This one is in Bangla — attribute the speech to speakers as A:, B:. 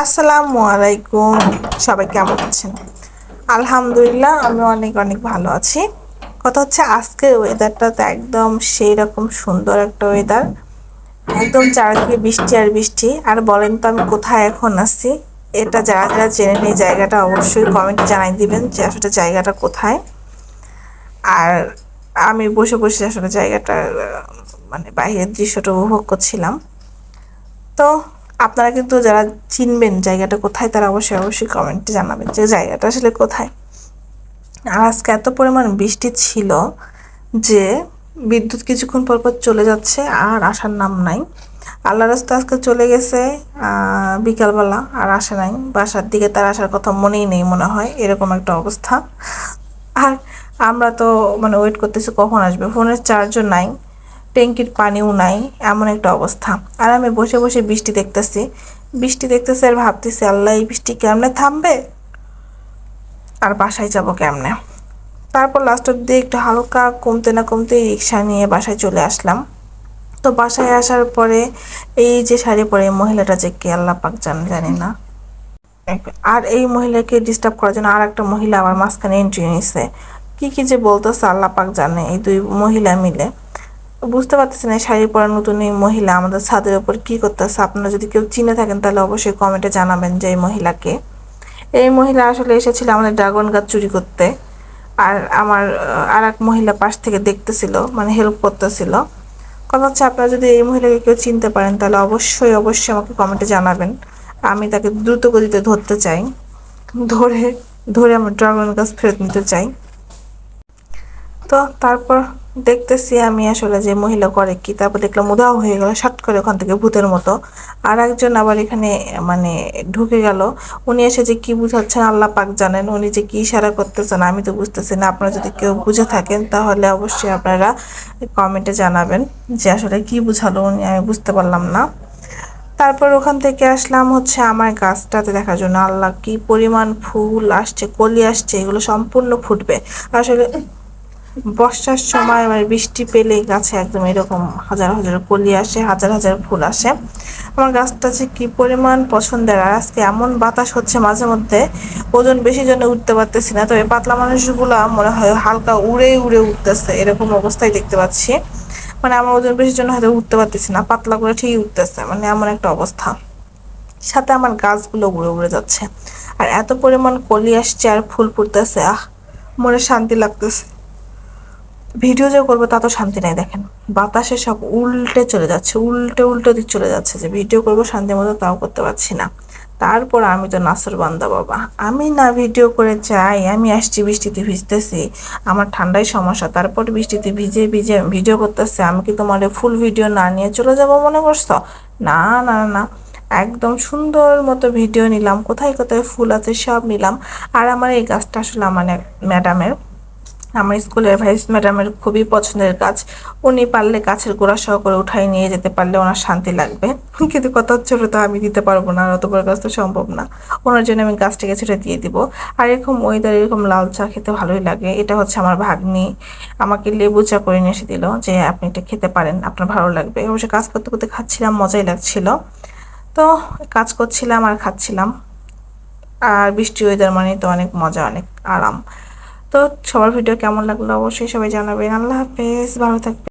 A: আসসালামু আলাইকুম। সবাই কেমন আছেন? আলহামদুলিল্লাহ, আমি অনেক অনেক ভালো আছি। কথা হচ্ছে আজকের ওয়েদারটা তো একদম সেই রকম সুন্দর একটা ওয়েদার একদম চারদিকে বৃষ্টি আর বৃষ্টি। আর বলেন তো আমি কোথায় এখন আসছি এটা যারা যারা জেনে নেই জায়গাটা অবশ্যই কমেন্ট জানাই দিবেন যে আসলে জায়গাটা কোথায়। আর আমি বসে বসে আসলে জায়গাটা মানে বাইরের দৃশ্যটা উপভোগ করছিলাম। তো আপনারা কিন্তু যারা চিনবেন জায়গাটা কোথায়, তারা অবশ্যই অবশ্যই কমেন্টে জানাবেন যে জায়গাটা আসলে কোথায়। আর আজকে এত পরিমাণ বৃষ্টি ছিল যে বিদ্যুৎ কিছুক্ষণ পর পর চলে যাচ্ছে, আর আসার নাম নাই। আল্লাহ রাস্তা আজকে চলে গেছে বিকালবেলা, আর আসে নাই। বাসার দিকে তার আসার কথা মনেই নেই, মনে হয় এরকম একটা অবস্থা। আর আমরা তো মানে ওয়েট করতেছি কখন আসবে। ফোনের চার্জও নাই। ট্যাঙ্কির পানিও নাই, এমন একটা অবস্থা। আর আমি বসে বসে বৃষ্টি দেখতেছি। বৃষ্টি দেখতেছি আর ভাবতেছি, আল্লাহ, এই বৃষ্টি কেমনে থামবে? আর বাসায় যাব কেমনে? তারপর লাস্টের দিয়ে একটু হালকা কমতে না কমতে রিক্সা নিয়ে বাসায় চলে আসলাম। তো বাসায় আসার পরে এই যে শাড়ি পরে মহিলাটা যে কে আল্লাহ পাক জান, জানি না। আর এই মহিলাকে ডিস্টার্ব করার জন্য আর একটা মহিলা আমার মাঝখানে এন্ট্রি নিছে। কি কি যে বলতেছে আল্লাহ পাক জানে, এই দুই মহিলা মিলে। বুঝতে পারতেছি না শাড়ি পরা নতুন এই মহিলা আমাদের ছাদের ওপর কি করতেছে? আপনারা যদি কেউ চিনে থাকেন তাহলে অবশ্যই কমেন্টে জানাবেন যে এই মহিলাকে। এই মহিলা আসলে এসেছিল আমাদের ড্রাগন গাছ চুরি করতে। আর আমার আর এক মহিলা পাশ থেকে দেখতেছিল মানে হেল্প করতেছিল। কথা হচ্ছে আপনারা যদি এই মহিলাকে কেউ চিনতে পারেন তাহলে অবশ্যই অবশ্যই আমাকে কমেন্টে জানাবেন। আমি তাকে দ্রুত গতিতে ধরতে চাই। ধরে ধরে আমার ড্রাগন গাছ ফেরত নিতে চাই। তো তারপর দেখতেছি আমি আসলে যে মহিলা করে কি, তারপর দেখলাম উদাও হয়ে গেল, শাট করে ওখান থেকে ভূতের মতো। আর একজন আবার এখানে মানে ঢুকে গেল। উনি এসে যে কি বুঝাচ্ছেন আল্লাহ পাক জানেন, উনি যে কি ইশারা করতেছেন আমি তো বুঝতেছি না। আপনারা যদি কেউ বুঝে থাকেন, তাহলে অবশ্যই আপনারা কমেন্টে জানাবেন যে আসলে কি বুঝালো উনি, আমি বুঝতে পারলাম না। তারপর ওখান থেকে আসলাম হচ্ছে আমার গাছটাতে দেখার জন্য। আল্লাহ কি পরিমাণ ফুল আসছে, কলি আসছে, এগুলো সম্পূর্ণ ফুটবে। আসলে বর্ষার সময় মানে বৃষ্টি পেলে গাছে একদম এরকম হাজার হাজার কলি আসে, হাজার হাজার ফুল আসে। আমার গাছটা যে কী পরিমাণ পছন্দের, আর আজকে এমন বাতাস হচ্ছে মাঝে মধ্যে, ওজন বেশি জন্য উঠতে পারতেছি না। তবে পাতলা মানুষগুলো মনে হয় হালকা উড়ে উড়ে উঠতেছে, এরকম অবস্থায় দেখতে পাচ্ছি। মানে আমার ওজন বেশির জন্য হয়তো উঠতে পারতেছি না, পাতলা করে ঠিকই উঠতেছে মানে এমন একটা অবস্থা। সাথে আমার গাছগুলো উড়ে উড়ে যাচ্ছে। আর এত পরিমাণ কলি আসছে আর ফুল ফুটতেছে, আহ, মনে শান্তি লাগতেছে। ভিডিও যে করব তা তো শান্তি নাই, দেখেন। বাতাসে সব উল্টে চলে যাচ্ছে, উল্টে উল্টে দিক চলে যাচ্ছে। যে ভিডিও করব শান্তি মতো তাও করতে পারছি না। তারপর আমি তো নাসর বান্দা বাবা। আমি না ভিডিও করে চাই আমি আসছি বৃষ্টিতে ভিজতেছি, আমার ঠান্ডায় সমস্যা। তারপর বৃষ্টিতে ভিজে ভিজে ভিডিও করতেছে, আমি কি তোমার ফুল ভিডিও না নিয়ে চলে যাব মনে করছ? না না না একদম সুন্দর মতো ভিডিও নিলাম, কোথায় কোথায় ফুল আছে সব নিলাম। আর আমার এই গাছটা আসলে আমার ম্যাডামের আমার স্কুলের ভাইস ম্যাডামের খুবই পছন্দের কাজ। উনি পারলে গাছের গোড়া সহ করে উঠাই নিয়ে যেতে পারলে ওনার শান্তি লাগবে। কিন্তু কত হচ্ছে তো আমি দিতে পারব না অত বড় গাছ তো সম্ভব না। ওনার জন্য আমি গাছটাকে ছেড়ে দিয়ে দিব। আর এরকম ওয়েদার এরকম লাল চা খেতে ভালোই লাগে। এটা হচ্ছে আমার ভাগ্নি। আমাকে লেবু চা করে নিয়ে এসে দিল যে, আপনি এটা খেতে পারেন, আপনার ভালো লাগবে। অবশ্য কাজ করতে করতে খাচ্ছিলাম, মজাই লাগছিল। তো কাজ করছিলাম আর খাচ্ছিলাম। আর বৃষ্টি ওয়েদার মানে তো অনেক মজা, অনেক আরাম। তো সবার ভিডিও কেমন লাগল অবশ্যই সবাই জানাবেন। আল্লাহ হাফেজ ভালো থাকবে